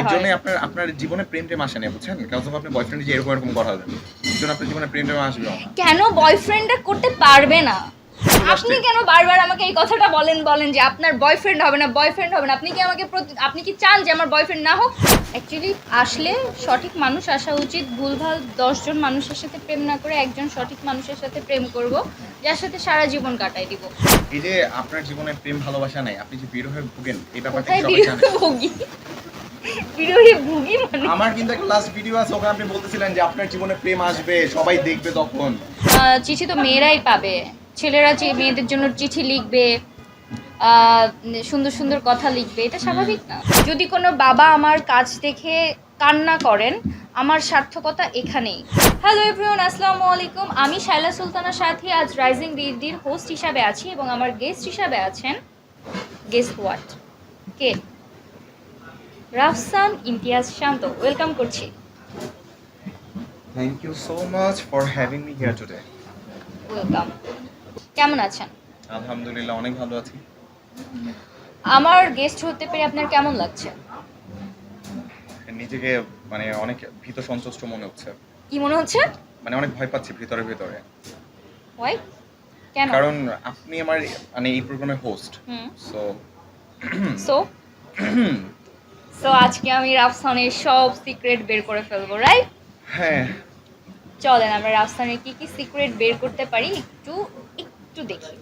এর জন্য আপনার আপনার জীবনে প্রেম টেম আসে না বুঝছেন? কারণ যখন আপনি বয়ফ্রেন্ড যে এরকম এরকম কথা বলেন এর জন্য আপনার জীবনে প্রেম টেম আসবে কেন বয়ফ্রেন্ডটা করতে পারবে না? আপনি কেন বারবার আমাকে এই কথাটা বলেন বলেন যে আপনার বয়ফ্রেন্ড হবে না বয়ফ্রেন্ড হবে না? আপনি কি আমাকে আপনি কি চান যে আমার বয়ফ্রেন্ড না হোক? অ্যাকচুয়ালি আসলে সঠিক মানুষ আসা উচিত। ভুলভাল দশজন মানুষের সাথে প্রেম না করে একজন সঠিক মানুষের সাথে প্রেম করব যার সাথে সারা জীবন কাটাই দিব। এই যে আপনার জীবনে প্রেম ভালোবাসা নাই আপনি যে বিরহে ভুগেন এই ব্যাপারটা সবাই জানে? ভুগি? বিরহে ভুগি মানে। আমার কিন্তু একটা লাস্ট ভিডিও আছে ওখানে আপনি বলতেছিলেন যে আপনার জীবনে প্রেম আসবে সবাই দেখবে তখন। চিঠি তো মেয়েরাই পাবে। ছেলেরা যে মেয়েদের জন্য চিঠি লিখবে সুন্দর সুন্দর কথা লিখবে এটা স্বাভাবিক না। যদি কোনো বাবা আমার কাজ দেখে কান্না করেন আমার সার্থকতা এখানেই। হ্যালো এভরিওয়ান আসসালামু আলাইকুম। আমি শাইলা সুলতানার সাথে আজ রাইজিং বিডির হোস্ট হিসাবে আছি এবং আমার গেস্ট হিসাবে আছেন গেস্ট হোয়াট কে? রাফসান ইমতিয়াজ শান্ত ওয়েলকাম করছি। Thank you so much for having me here today welcome কেমন আছেন? আলহামদুলিল্লাহ অনেক ভালো আছি। আমার গেস্ট হতে পেরে আপনার কেমন লাগছে? নিজেকে মানে অনেক ভীত সন্তুষ্ট মনে হচ্ছে। কি মনে হচ্ছে? মানে অনেক ভয় পাচ্ছি ভিতরে ভিতরে। ওয়াই কেন? কারণ আপনি আমার মানে এই প্রোগ্রামের হোস্ট হুম। সো সো সো আজকে আমি রাফসানের সব সিক্রেট বের করে ফেলব রাইট হ্যাঁ। চলেন আমরা রাফসানের কি কি সিক্রেট বের করতে পারি একটু একটু দেখি।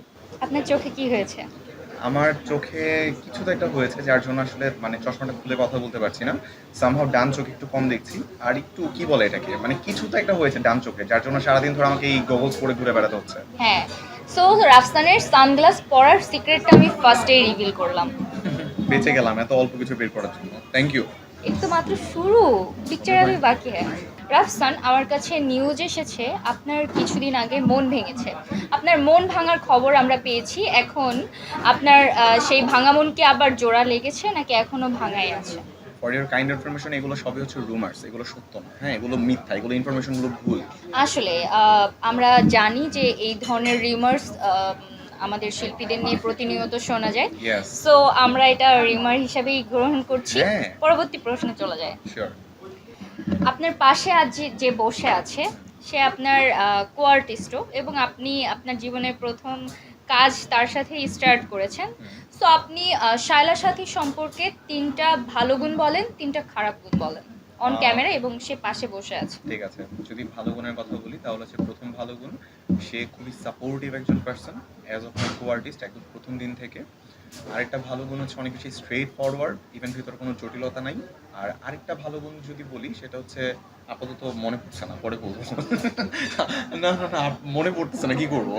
আপনার চোখে কি হয়েছে? আমার চোখে কিছু তো একটা হয়েছে যার জন্য আসলে মানে চশমাটা খুলে কথা বলতে পারছি না। সামহাও ডান চোখে একটু কম দেখছি। আর একটু কি বলে এটাকে? মানে কিছু তো একটা হয়েছে ডান চোখে যার জন্য সারাদিন ধরে আমাকে এই গগলস পরে ঘুরে বেড়াতে হচ্ছে। হ্যাঁ। সো রাফসানের সানগ্লাস পরার সিক্রেটটা আমি ফার্স্টেই রিভিল করলাম। বেঁচে গেলাম এত অল্প কিছু বের করার জন্য। থ্যাংক ইউ এই তো মাত্র শুরু। পিকচার আগে বাকি হ্যাঁ। রাফসান আমার কাছে নিউজ এসেছে আপনার কিছুদিন আগে মন ভেঙেছে। আপনার মন ভাঙার খবর আমরা পেয়েছি এখন আপনার সেই ভাঙা মনকে আবার জোড়া লেগেছে নাকি এখনও ভাঙাই আছে? ফর ইউর কাইন্ড ইনফরমেশন এগুলো সবই হচ্ছে রুমার্স এগুলো সত্য না। হ্যাঁ এগুলো মিথ্যা এগুলো ইনফরমেশনগুলো ভুল। আসলে আমরা জানি যে এই ধরনের রিমার্স আমাদের শিল্পীদের নিয়ে প্রতিনিয়ত শোনা যায়। সো আমরা এটা রিমার হিসাবেই গ্রহণ করছি। হ্যাঁ। পরবর্তী প্রশ্নে চলে যায়। আপনার পাশে আজ যে- বসে আছে সে আপনার কোয়ার্টিস্টও এবং আপনি আপনার জীবনের প্রথম কাজ তার সাথে স্টার্ট করেছেন। সো আপনি আহ, শায়লার সাথী সম্পর্কে তিনটা ভালো গুণ বলেন তিনটা খারাপ গুণ বলেন। অন ক্যামেরা এবং সে পাশে বসে আছে। ঠিক আছে। যদি ভালো গুণের কথা বলি তাহলে সে প্রথম ভালো গুণ সে খুবই সাপোর্টিভ একজন person as of co artist একদম প্রথম দিন থেকে। আরেকটা ভালো গুণ হচ্ছে অনেক বেশি স্ট্রেট ফরওয়ার্ড ইভেন ভিতরে কোনো জটিলতা নাই। আর আরেকটা ভালো গুণ যদি বলি সেটা হচ্ছে আপাতত মনে পড়ছে না পরে বলব। না না না মনে পড়তেছে না কি করব?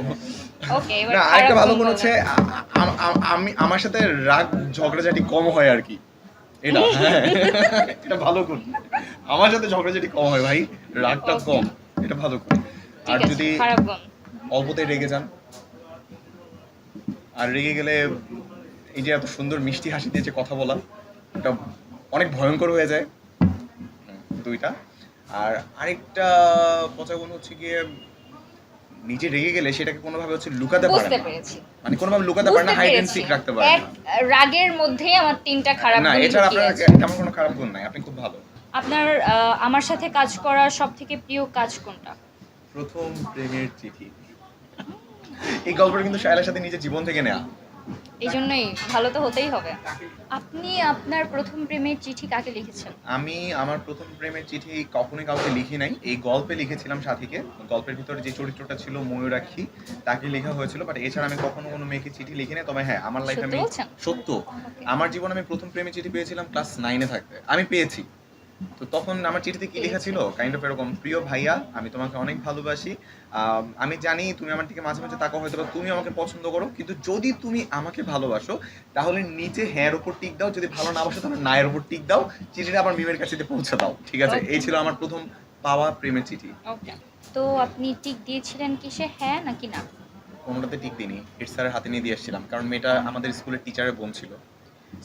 ওকে না আরেকটা ভালো গুণ হচ্ছে আমি আমার সাথে রাগ ঝগড়াঝাটি কম হয় আর কি। এটা হ্যাঁ। এটা ভালো গুণ আমার সাথে ঝগড়াঝাটি কম হয় ভাই রাগটা. কম এটা ভালো গুণ আর যদি খারাপ অল্পতে রেগে যান আর রেগে গেলে এই যে এত সুন্দর মিষ্টি হাসি দিয়ে যে কথা বলা এটা অনেক ভয়ঙ্কর হয়ে যায় দুইটা। আর আরেকটা পচা গুণ হচ্ছে গিয়ে নিজে রেগে গেলে সেটাকে কোনোভাবে হচ্ছে লুকাতে পারে বুঝতে না। পেরেছি। মানে কোনোভাবে লুকাতে পারে না হাইড এন্ড সিক রাখতে পারে এক না। রাগের মধ্যেই আমার তিনটা খারাপ না এটা এছাড়া আপনার। তেমন কোনো খারাপ গুণ নাই আপনি খুব ভালো। আপনার আহ, আমার সাথে কাজ করার সবথেকে প্রিয় কাজ কোনটা? প্রথম প্রেমের চিঠি। এই গল্পটা কিন্তু শায়লার সাথে নিজের জীবন থেকে নেওয়া এই জন্যই ভালো তো হতেই হবে। আপনি আপনার প্রথম প্রেমের চিঠি কাকে লিখেছেন? আমি আমার প্রথম প্রেমের চিঠি কখনোই কাউকে লিখি নাই। এই গল্পে লিখেছিলাম সাথীকে। গল্পের ভিতরে যে চরিত্রটা ছিল ময়ূরাক্ষী তাকে লেখা হয়েছিল বাট এছাড়া আমি কখনো কোনো মেয়েকে চিঠি লিখি নাই। তবে হ্যাঁ আমার লাইফে আমি সত্য। আমার জীবনে আমি প্রথম প্রেমের চিঠি পেয়েছিলাম ক্লাস নাইনে থাকতে। আমি পেয়েছি। তো তখন আমার চিঠিতে কি লেখা ছিল? কাইন্ড অফ এরকম প্রিয় ভাইয়া আমি তোমাকে অনেক ভালোবাসি। আম, জানি তুমি আমার দিকে মাঝে মাঝে তাকাও হয়তো তুমি আমাকে পছন্দ করো কিন্তু যদি তুমি আমাকে ভালোবাসো তাহলে নিচে হ্যাঁ ওপর টিক দাও যদি ভালো না বাসো তাহলে নায়ের উপর টিক দাও চিঠিটা আবার মিমের কাছে পৌঁছে দাও। ঠিক আছে এই ছিল আমার প্রথম পাওয়া প্রেমের চিঠি। তো আপনি টিক দিয়েছিলেন কিসে হ্যাঁ নাকি না? কোনোটাতে টিক দিইনি। হেড স্যারের হাতে নিয়ে দিয়ে এসেছিলাম কারণ মেয়েটা আমাদের স্কুলের টিচারের বোন ছিল।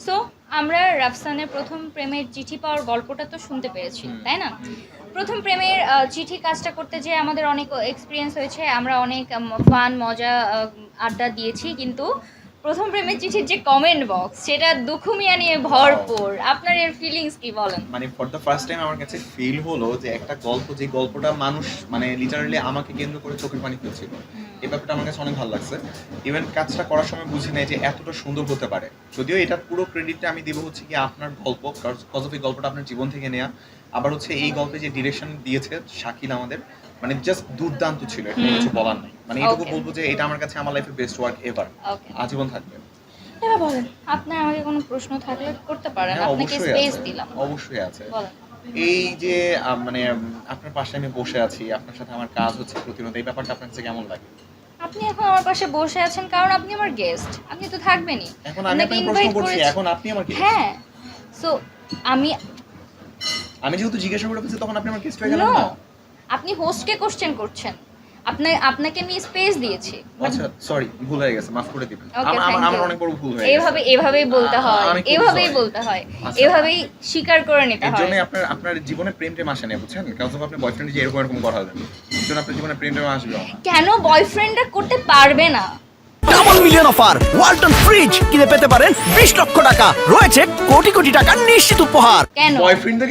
সো আমরা রাফসানের প্রথম প্রেমের চিঠি পাওয়ার গল্পটা তো শুনতে পেরেছি তাই না? প্রথম প্রেমের চিঠি কাজটা করতে যেয়ে আমাদের অনেক এক্সপিরিয়েন্স হয়েছে আমরা অনেক ফান মজা আড্ডা দিয়েছি কিন্তু প্রথম প্রেমের চিঠির যে কমেন্ট বক্স সেটা দুখুমিয়া নিয়ে ভরপুর। আপনার এর ফিলিংস কি বলেন? মানে ফর দ্য ফার্স্ট টাইম আমার কাছে ফিল হলো যে একটা গল্প যে গল্পটা মানুষ মানে লিটারালি আমাকে কেন্দ্র করে চোখের পানি ফেলছিল এই ব্যাপারটা আমার কাছে অনেক ভালো লাগছে। ইভেন কাজটা করার সময় বুঝি নাই যে এতটা সুন্দর হতে পারে। যদিও এটা পুরো ক্রেডিটটা আমি দেবো হচ্ছে কি আপনার গল্প কজ অফ এই গল্পটা আপনার জীবন থেকে নেওয়া আবার হচ্ছে এই গল্পে যে ডিরেকশন দিয়েছে শাকিল আমাদের মানে জাস্ট দুর্দান্ত ছিল এটা কিছু বলার নাই। মানে Okay. বলব যে এটা আমার কাছে আমার লাইফে বেস্ট ওয়ার্ক এভার আজীবন থাকবে। এবার বলেন আপনার আমাকে কোনো প্রশ্ন থাকলে করতে পারেন হ্যাঁ, আপনাকে স্পেস দিলাম। অবশ্যই আছে। বলেন। এই যে মানে আপনার পাশে আমি বসে আছি আপনার সাথে আমার কাজ হচ্ছে প্রতিনিয়ত এই ব্যাপারটা আপনার কাছে কেমন লাগে? আপনি এখন আমার পাশে বসে আছেন কারণ আপনি আমার গেস্ট আপনি তো থাকবেনই। এখন আমি আপনাকে প্রশ্ন করছি এখন আপনি আমার কি হ্যাঁ সো আমি আমি যেহেতু জিজ্ঞাসা করে ফেলছি তখন আপনি আমার গেস্ট হয়ে গেলেন না? আপনি হোস্টকে কোশ্চেন করছেন। আপনি আপনাকে আমি স্পেস দিয়েছি। আচ্ছা সরি ভুল হয়ে গেছে মাফ করে দিবেন। আমার আমার-. অনেক বড় ভুল হয়ে গেছে। এভাবে এভাবেই বলতে হয় এভাবেই বলতে হয়। আচ্ছা। এভাবেই স্বীকার করে নিতে হয়। জন্য আপনার আপনার জীবনে প্রেম প্রেম আসে না বুঝছেন? কারণ আপনি বয়ফ্রেন্ড যে এরকম এরকম কথা দেন এর জন্য আপনার জীবনে প্রেম প্রেম আসবে না। কেন বয়ফ্রেন্ডরা করতে পারবে না? Double million offer Walton fridge কিনে পেতে পারেন বিশ লক্ষ টাকা। রয়েছে কোটি কোটি টাকার নিশ্চিত উপহার। কেন?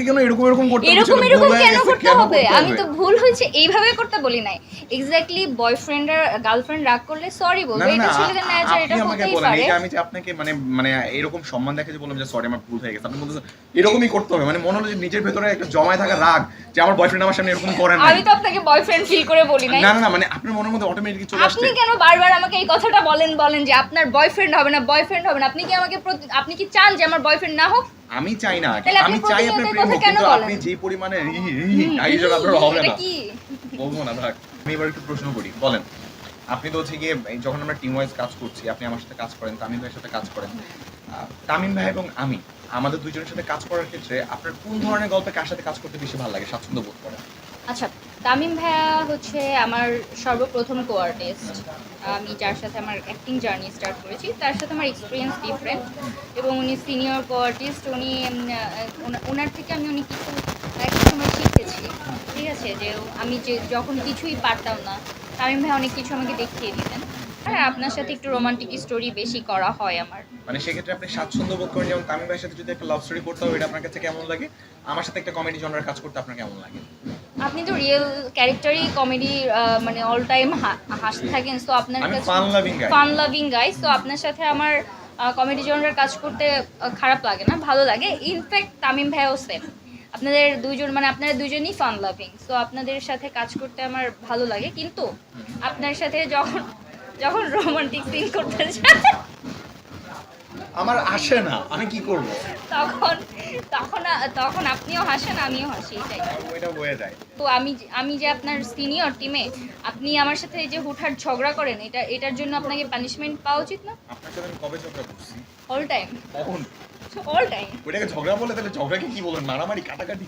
কেন এরকম এরকম করতে এরকম এরকম কেন করতে হবে? আমি তো ভুল হয়েছে এইভাবে করতে বলি নাই। এক্স্যাক্টলি বয়ফ্রেন্ড আর গার্লফ্রেন্ড রাগ করলে সরি বলবে এটা ছেলেদের আপনি এটা হতেই পারে। আমি যে আপনাকে মানে মানে এরকম সম্মান দেখে যে বললাম যে সরি আমার ভুল হয়ে গেছে। আপনি বলতেছেন এরকমই করতে হবে। মানে মনে হলো যে নিজের ভেতরে একটা জমায় থাকা রাগ যে আমার বয়ফ্রেন্ড আমার সামনে এরকম করে না আমি তো আপনাকে বয়ফ্রেন্ড ফিল করে বলি না না না মানে আপনার মনের মধ্যে অটোমেটিকলি চলে আসছে। আপনি কেন বারবার আমাকে এই কথাটা বলেন বলেন যে আপনার বয়ফ্রেন্ড হবে না বয়ফ্রেন্ড হবে না। আপনি কি আমাকে আপনি কি চান যে আমার বয়ফ্রেন্ড না হোক? আমি চাই না আমি চাই আপনার প্রেম হোক কিন্তু? আপনি যে পরিমাণে রি রি আপনার হবে না। কি? বলব না থাক। আমি এবার একটু প্রশ্ন করি বলেন। আপনি তো হচ্ছে গিয়ে যখন আমরা টিম ওয়াইজ কাজ করছি আপনি আমার সাথে কাজ করেন তামিম ভাইয়ের সাথে কাজ করেন। তামিম ভাই এবং আমি আমাদের দুইজনের সাথে কাজ করার ক্ষেত্রে আপনার কোন ধরনের গল্পে কার সাথে কাজ করতে বেশি ভালো লাগে স্বাচ্ছন্দ্য বোধ করেন? আচ্ছা তামিম ভাইয়া হচ্ছে আমার সর্বপ্রথম কো আর্টিস্ট আমি যার সাথে আমার অ্যাক্টিং জার্নি স্টার্ট করেছি, তার সাথে আমার এক্সপিরিয়েন্স ডিফারেন্ট এবং উনি সিনিয়র কো আর্টিস্ট উনি ওনার থেকে আমি অনেক কিছু একটা সময় শিখেছি। ঠিক আছে? যে আমি যে যখন কিছুই পারতাম না, তামিম ভাই অনেক কিছু আমাকে দেখিয়ে দিতেন। হ্যাঁ আপনার সাথে একটু রোমান্টিক স্টোরি বেশি করা হয় আমার। মানে সেক্ষেত্রে আপনি স্বাচ্ছন্দ্য বোধ করেন, যেমন তামিম ভাইয়ের সাথে যদি একটা লাভ স্টোরি করতে হবে এটা আপনার কাছে কেমন লাগে? আমার সাথে একটা কমেডি জনরার কাজ করতে আপনার কেমন লাগে? আপনি তো রিয়েল ক্যারেক্টারই কমেডি মানে অল টাইম হাসতে থাকেন সো আপনার কাছে ফান লাভিং গাই সো আপনার সাথে আমার কমেডি জনরার কাজ করতে খারাপ লাগে না ভালো লাগে। ইনফ্যাক্ট তামিম ভাইও সেম আপনাদের দুজন মানে আপনারা দুজনই ফান লাভিং সো আপনাদের সাথে কাজ করতে আমার ভালো লাগে কিন্তু আপনার সাথে যখন যখন রোমান্টিক সিন করতে যায় আমার আসে না আমি কি করব? তখন তখন তখন আপনিও হাসেন আমিও হাসি এটাই। তো আমি যে- আমি যে আপনার সিনিয়র টিমে আপনি আমার সাথে এই যে হুটহাট ঝগড়া করেন এটা এটার জন্য আপনাকে পানিশমেন্ট পাওয়া উচিত না? আপনার সাথে আমি কবে ঝগড়া করছি? অল টাইম অল টাইম ওইটাকে ঝগড়া বলে তাহলে ঝগড়াকে কি বলেন? মারামারি কাটাকাটি?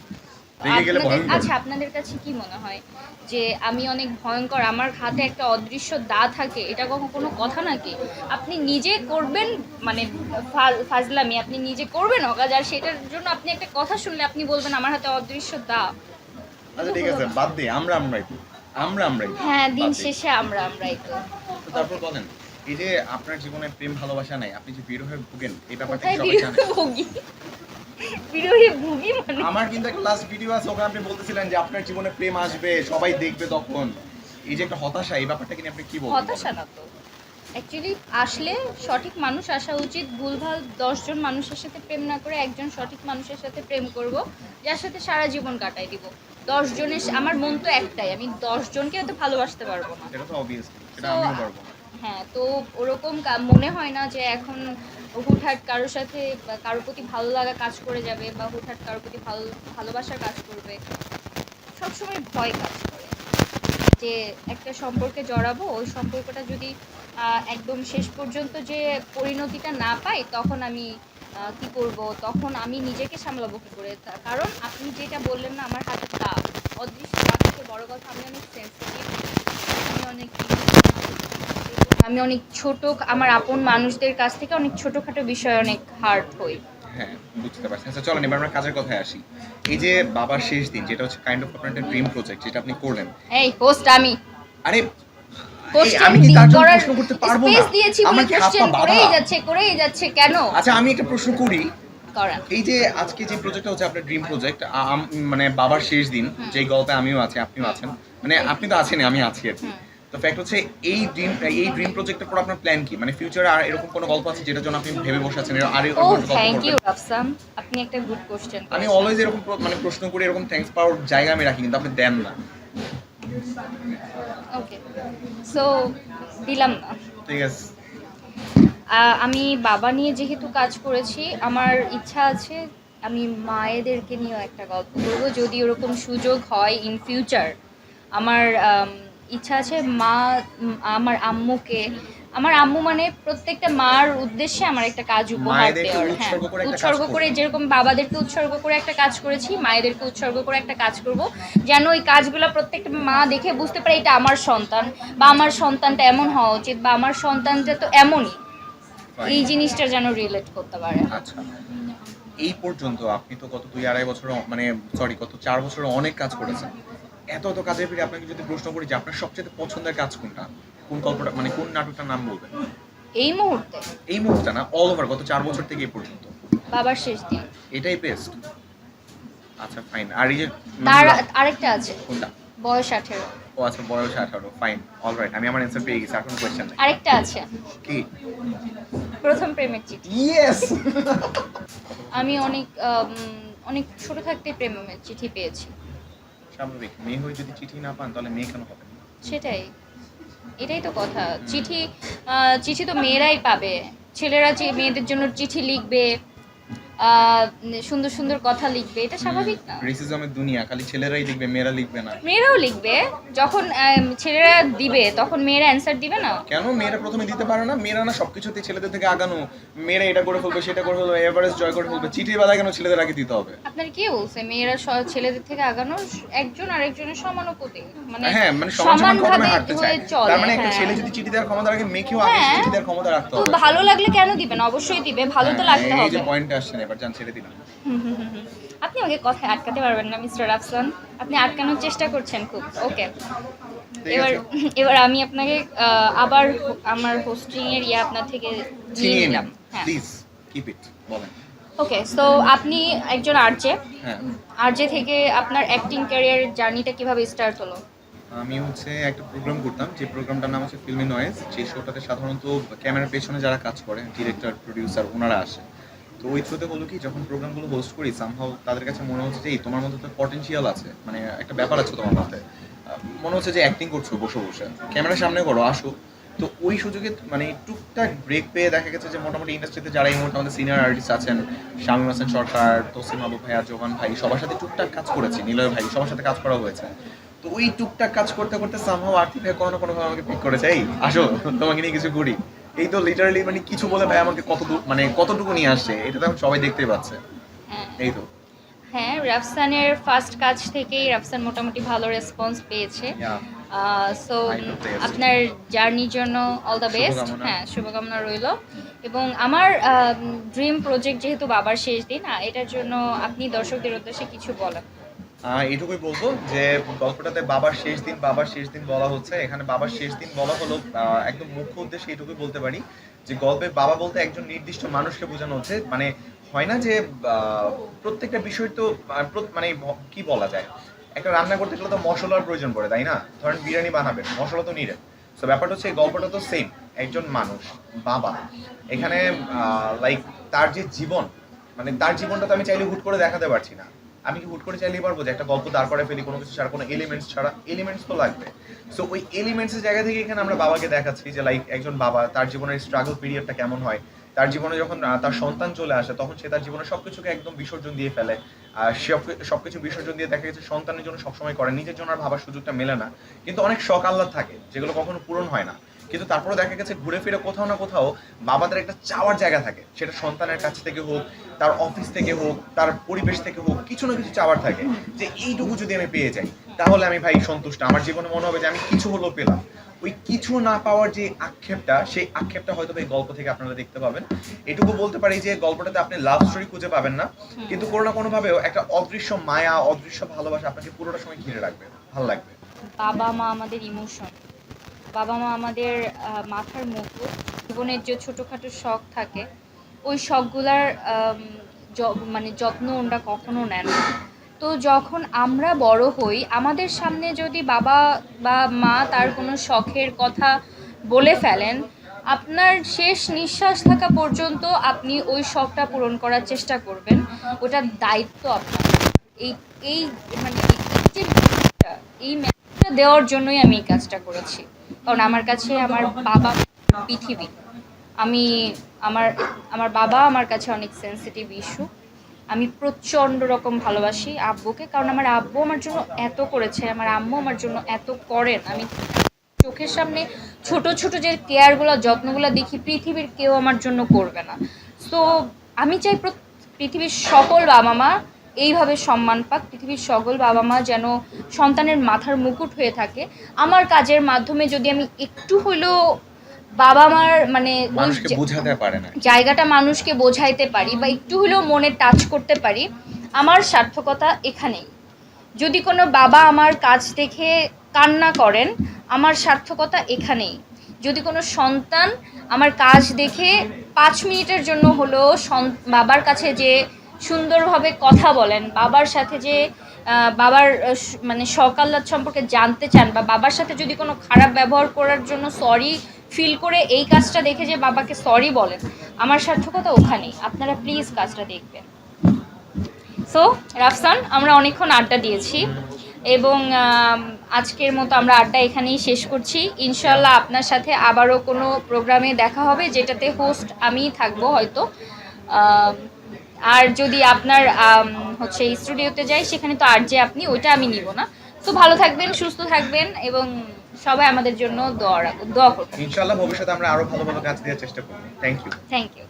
আচ্ছা আপনাদের কাছে কি মনে হয় যে আমি অনেক ভয়ঙ্কর আমার হাতে একটা অদৃশ্য দা থাকে এটা কখন কোনো কথা নাকি? আপনি নিজে করবেন মানে ফাজলামি আপনি নিজে করবেন অকাজ আর সেটার জন্য আপনি একটা কথা শুনলে আপনি বলবেন আমার হাতে অদৃশ্য দা আচ্ছা ঠিক আছে বাদ দে আমরা আমরাই তো আমরা আমরাই হ্যাঁ দিন শেষে আমরা আমরাই তো। তো তারপর বলেন এই যে আপনার জীবনে প্রেম ভালোবাসা নাই আপনি যে বিরহে ভুগেন এই ব্যাপারটা সবাই জানে? ভুগি মানে আমার কিন্তু একটা লাস্ট ভিডিও আছে ওখানে আপনি বলতেছিলেন যে আপনার জীবনে প্রেম আসবে সবাই দেখবে তখন। এই যে একটা হতাশা এই ব্যাপারটা নিয়ে আপনি কি বলবেন? হতাশা না তো। অ্যাকচুয়ালি আসলে সঠিক মানুষ আসা উচিত। ভুলভাল দশজন মানুষের সাথে প্রেম না করে একজন সঠিক মানুষের সাথে প্রেম করব যার সাথে সারা জীবন কাটাই দিব। দশ জনের আমার মন তো একটাই আমি দশ জনকে হয়তো ভালোবাসতে পারব না। হ্যাঁ তো ওরকম মনে হয় না যে এখন হুটহাট কারোর সাথে কারোর প্রতি ভালো লাগা কাজ করে যাবে বা হুটহাট কারোর প্রতি ভালো, ভালোবাসার কাজ করবে, সবসময় ভয় কাজ করে। যে একটা সম্পর্কে জড়াবো, ওই সম্পর্কটা যদি একদম শেষ পর্যন্ত যে পরিণতিটা না পাই, তখন আমি কি করব? তখন আমি নিজেকে সামলাবো কী করে? কারণ আপনি যেটা বললেন না, আমার হাতে তাপ অদৃশ্য বড় কথা, আমি অনেক সেন্সিটিভ আমি অনেক ছোট আমার আপন মানুষদের কাছ থেকে অনেক ছোটখাটো বিষয়ে অনেক হার্ট হই। হ্যাঁ বুঝতে পারছি। আচ্ছা চলেন এবার আমরা কাজের কথায় আসি। এই যে বাবার শেষ দিন যেটা হচ্ছে কাইন্ড অফ আপনার একটা ড্রিম প্রজেক্ট যেটা আপনি করলেন। এই হোস্ট আমি। আরে আমি কি তার জন্য প্রশ্ন করতে পারব না? দিয়েছি বলে কোশ্চেন করেই যাচ্ছে করেই যাচ্ছে কেন? আচ্ছা আমি একটা প্রশ্ন করি। এই যে আজকে যে প্রজেক্টটা হচ্ছে আপনার ড্রিম প্রজেক্ট মানে বাবার শেষ দিন যে গল্পে আমিও আছি আপনিও আছেন। মানে আপনি তো আছেন আমি আছি আর কি। তো ফ্যাক্ট হচ্ছে এই ড্রিম এই ড্রিম প্রজেক্টের পর আপনার প্ল্যান কি? মানে ফিউচারে আর এরকম কোনো গল্প আছে যেটার জন্য আপনি ভেবে বসে আছেন? আর এরকম ও কোনো গল্প থ্যাংক ইউ? রাফসান আপনি একটা গুড কোশ্চেন আমি অলওয়েজ এরকম মানে প্রশ্ন করি এরকম থ্যাঙ্কস পাওয়ার জায়গা আমি রাখি কিন্তু আপনি দেন না। ওকে সো দিলাম না। ঠিক আছে। আমি বাবা নিয়ে যেহেতু কাজ করেছি আমার ইচ্ছা আছে আমি মায়েদেরকে নিয়েও একটা গল্প করব। যদি ওরকম সুযোগ হয় ইন ফিউচার আমার আম, ইচ্ছা আছে মা আমার আম্মুকে। আমার আম্মু মানে প্রত্যেকটা মার উদ্দেশ্যে আমার একটা কাজ উপহার দেওয়ার হ্যাঁ। উৎসর্গ করে উৎসর্গ করে যেরকম বাবাদেরকে উৎসর্গ করে একটা কাজ করেছি মায়েদেরকে উৎসর্গ করে একটা কাজ করব যেন ওই কাজগুলো প্রত্যেকটা মা দেখে বুঝতে পারে এটা আমার সন্তান বা আমার সন্তানটা এমন হওয়া উচিত বা আমার সন্তানটা তো এমনই। এই জিনিসটা যেন রিলেট করতে পারে। আচ্ছা। এই পর্যন্ত আপনি তো গত দুই আড়াই বছর মানে সরি গত চার বছর অনেক কাজ করেছেন। এত এত কাজের ভিড়ে আপনাকে যদি প্রশ্ন করি যে আপনার সবচেয়ে পছন্দের কাজ কোনটা? কোন গল্পটা মানে কোন নাটকটার নাম বলবেন? এই মুহূর্তে? এই মুহূর্তে না অল ওভার গত চার বছর থেকে এই পর্যন্ত। বাবার শেষ দিন। এটাই বেস্ট আচ্ছা ফাইন আর এই যে তার আরেকটা আছে। কোনটা? বয়স আঠেরো। ও আচ্ছা বয়স আঠারো ফাইন অল রাইট আমি আমার অ্যান্সার পেয়ে গেছি এখন কোয়েশ্চেন আরেকটা আছে। কি? প্রথম প্রেমের চিঠি। ইয়েস আমি অনেক অনেক ছোট থাকতে প্রেমের চিঠি পেয়েছি। স্বাভাবিক। মেয়ে হয়ে যদি চিঠি না পান, তাহলে মেয়ে কেন হবে সেটাই। এটাই তো কথা। চিঠি চিঠি তো মেয়েরাই পাবে। ছেলেরা যে মেয়েদের জন্য চিঠি লিখবে সুন্দর সুন্দর কথা লিখবে। এটা স্বাভাবিক না? রেসিজমের দুনিয়া খালি ছেলেরাই লিখবে মেয়েরা লিখবে না। মেয়েরাও লিখবে। যখন ছেলেরা দিবে তখন মেয়েরা অ্যান্সার দিবে না? কেন? মেয়েরা প্রথমে দিতে পারে না। মেয়েরা না সবকিছুতে ছেলেদের থেকে আগানো। মেয়েরা এটা করে ফেলবে সেটা করে ফেলবে এভারেস্ট জয় করে ফেলবে। চিঠির বেলা কেন ছেলেদের আগে দিতে হবে? আপনার কি বলছে? মেয়েরা ছেলেদের থেকে আগানো? একজন আরেকজনের সমানুপাতি মানে হ্যাঁ মানে সমান সমানভাবে হাঁটতে চায়। তার মানে একটা হ্যাঁ। ছেলে যদি চিঠি দেওয়ার ক্ষমতা রাখে মেয়েকেও আগে হ্যাঁ। চিঠি দেওয়ার ক্ষমতা রাখতে হবে। ভালো লাগলে কেন দিবেন অবশ্যই দিবে। ভালো তো হ্যাঁ, লাগতে এই যে হবে। পয়েন্টে আসছেন এবার জান ছেড়ে দিলাম। আপনি আমাকে কথায় আটকাতে পারবেন না মিস্টার আফসান আপনি আটকানোর চেষ্টা করছেন খুব। ওকে। এবার এবার আমি আপনাকে আবার আমার হোস্টিং এর ইয়ে আপনার থেকে নিয়ে নিলাম। প্লিজ কিপ ইট বলেন। ওকে সো আপনি একজন আরজে। হ্যাঁ। আরজে থেকে আপনার অ্যাক্টিং ক্যারিয়ার জার্নিটা কীভাবে স্টার্ট হলো? আমি হচ্ছে একটা প্রোগ্রাম করতাম যে প্রোগ্রামটার নাম হচ্ছে ফিল্মি নয়েজ যে শোটাতে সাধারণত ক্যামেরার পেছনে যারা কাজ করে ডিরেক্টর প্রডিউসার ওনারা আসে। তো ওই থ্রুতে হলো কি, যখন প্রোগ্রামগুলো হোস্ট করি সামহাও তাদের কাছে মনে হচ্ছে যে তোমার মধ্যে তো পটেনশিয়াল আছে। মানে একটা ব্যাপার আছে তোমার মধ্যে। মনে হচ্ছে যে অ্যাক্টিং করছ বসে বসে। ক্যামেরার সামনে করো, আসো। তো ওই সুযোগে মানে টুকটাক ব্রেক পেয়ে দেখা গেছে যে, মোটামুটি ইন্ডাস্ট্রিতে যারা এই মুহূর্তে আমাদের সিনিয়র আর্টিস্ট আছেন, শামীম হাসান সরকার, তসিম আবু ভাইয়া জোহান ভাই, সবার সাথে টুকটাক কাজ করেছি, নিলয় ভাই, সবার সাথে কাজ করা হয়েছে। তো ওই টুকটাক কাজ করতে করতে সামহাও আর্থিক ভাই কোনো না কোনো ভাবে আমাকে পিক করেছে, এই, আসো, তোমাকে নিয়ে কিছু করি। এই তো লিটারালি মানে কিছু বলে ভাই আমাকে কত মানে কতটুকু নিয়ে আসছে এটা তো সবাই দেখতেই পাচ্ছে। হ্যাঁ। এই তো। হ্যাঁ রাফসানের ফার্স্ট কাজ থেকেই রাফসান মোটামুটি ভালো রেসপন্স পেয়েছে. সো আপনার জার্নির জন্য অল দ্য বেস্ট হ্যাঁ শুভকামনা রইল। এবং আমার ড্রিম প্রজেক্ট যেহেতু বাবার শেষ দিন এটার জন্য আপনি দর্শকদের উদ্দেশ্যে কিছু বলেন। এটুকুই বলব যে গল্পটাতে বাবার শেষ দিন, বাবার শেষ দিন বলা হচ্ছে। এখানে বাবার শেষ দিন বলা হলো একদম মুখ্য উদ্দেশ্যে এটুকুই বলতে পারি যে গল্পে বাবা বলতে একজন নির্দিষ্ট মানুষকে বোঝানো হচ্ছে। মানে হয় না যে প্রত্যেকটা বিষয় তো মানে কি বলা যায়? একটা রান্না করতে গেলে তো মশলার প্রয়োজন পড়ে, তাই না? ধরেন বিরিয়ানি বানাবেন, মশলা তো নিলেন তো ব্যাপারটা হচ্ছে এই গল্পটা তো সেম একজন মানুষ, বাবা। এখানে লাইক তার যে জীবন মানে তার জীবনটা তো আমি চাইলে হুট করে দেখাতে পারছি না। আমি কি হুট করে চাইলেই পারব যে একটা গল্প দাঁড় করে ফেলি, কোনো কিছু ছাড়া, কোনো এলিমেন্টস ছাড়া? এলিমেন্টস তো লাগবে। সো ওই এলিমেন্টসের জায়গা থেকে এখানে আমরা বাবাকে দেখাচ্ছি যে লাইক একজন বাবা, তার জীবনের স্ট্রাগল পিরিয়ডটা কেমন হয়? তার জীবনে যখন তার সন্তান চলে আসে, তখন সে তার জীবনের সবকিছুকে একদম বিসর্জন দিয়ে ফেলে। আর সব- সবকিছু বিসর্জন দিয়ে দেখা গেছে সন্তানের জন্য সবসময় করে। নিজের জন্য আর ভাবার সুযোগটা মেলে না। কিন্তু অনেক শখ থাকে, যেগুলো কখনো পূরণ হয় না। কিন্তু তারপরে দেখা গেছে ঘুরে ফিরে কোথাও না কোথাও বাবাদের একটা চাওয়ার জায়গা থাকে। সেটা সন্তানের কাছ থেকে হোক, তার অফিস থেকে হোক, তার পরিবেশ থেকে হোক, কিছু না কিছু চাওয়ার থাকে যে এইটুকু যদি আমি পেয়ে যাই, তাহলে আমি ভাই সন্তুষ্ট। আমার জীবনে মনে হবে যে আমি কিছু হলেও পেলাম। ওই কিছু না পাওয়ার যে আক্ষেপটা, সেই আক্ষেপটা হয়তো এই গল্প থেকে আপনারা দেখতে পাবেন। এটুকু বলতে পারি যে গল্পটাতে আপনি লাভ স্টোরি খুঁজে পাবেন না। কিন্তু কোনো না কোনোভাবেও একটা অদৃশ্য মায়া, অদৃশ্য ভালোবাসা আপনাকে পুরোটা সময় ঘিরে রাখবে। ভালো লাগবে। বাবা মা আমাদের ইমোশন বাবা মা আমাদের মাথার মুকুট, জীবনের যে ছোটোখাটো শখ থাকে, ওই শখগুলার মানে যত্ন ওনরা কখনো নেন না। তো যখন আমরা বড় হই, আমাদের সামনে যদি বাবা বা মা তার কোনো শখের কথা বলে ফেলেন, আপনার শেষ নিঃশ্বাস থাকা পর্যন্ত আপনি ওই শখটা পূরণ করার চেষ্টা করবেন। ওটার দায়িত্ব আপনার। এই এই মানে এই মেসেজটা দেওয়ার জন্যই আমি এই কাজটা করেছি। কারণ আমার কাছে আমার বাবা পৃথিবী। আমি, আমার আমার বাবা আমার কাছে অনেক সেন্সিটিভ ইস্যু আমি প্রচণ্ড রকম ভালোবাসি আব্বুকে, কারণ আমার আব্বু আমার জন্য এত করেছে, আমার আম্মু আমার জন্য এত করেন। আমি চোখের সামনে ছোট ছোট যে কেয়ারগুলো যত্নগুলো দেখি, পৃথিবীর কেউ আমার জন্য করবে না। সো আমি চাই পৃথিবীর সকল বাবা মা এইভাবে সম্মান পাক পৃথিবীর সকল বাবা মা যেন সন্তানের মাথার মুকুট হয়ে থাকে। আমার কাজের মাধ্যমে যদি আমি একটু হলেও বাবা মার মানে বোঝাতে পারে না। জায়গাটা মানুষকে বোঝাইতে পারি বা একটু হলেও মনে টাচ করতে পারি আমার সার্থকতা এখানেই। যদি কোনো বাবা আমার কাজ দেখে কান্না করেন আমার সার্থকতা এখানেই। যদি কোনো সন্তান আমার কাজ দেখে পাঁচ মিনিটের জন্য হলো বাবার কাছে যে সুন্দরভাবে কথা বলেন। বাবার সাথে যে বাবার মানে সকাল্লাদ সম্পর্কে জানতে চান বা বাবার সাথে যদি কোনো খারাপ ব্যবহার করার জন্য সরি ফিল করে এই কাজটা দেখে যে বাবাকে সরি বলেন আমার সার্থকতা ওখানেই। আপনারা প্লিজ কাজটা দেখবেন। সো রাফসান আমরা অনেকক্ষণ আড্ডা দিয়েছি এবং আজকের মতো আমরা আড্ডা এখানেই শেষ করছি। ইনশাল্লাহ আপনার সাথে আবারও কোনো প্রোগ্রামে দেখা হবে যেটাতে হোস্ট আমিই থাকব হয়তো। আম, আর যদি আপনার হচ্ছে স্টুডিওতে যাই সেখানে তো আর যে আপনি ওইটা আমি নিব না। তো ভালো থাকবেন সুস্থ থাকবেন এবং সবাই আমাদের জন্য দোয়া দোয়া করবেন ইনশাআল্লাহ ভবিষ্যতে আমরা আরও ভালো ভালো কাজ দেওয়ার চেষ্টা করব। Thank you thank you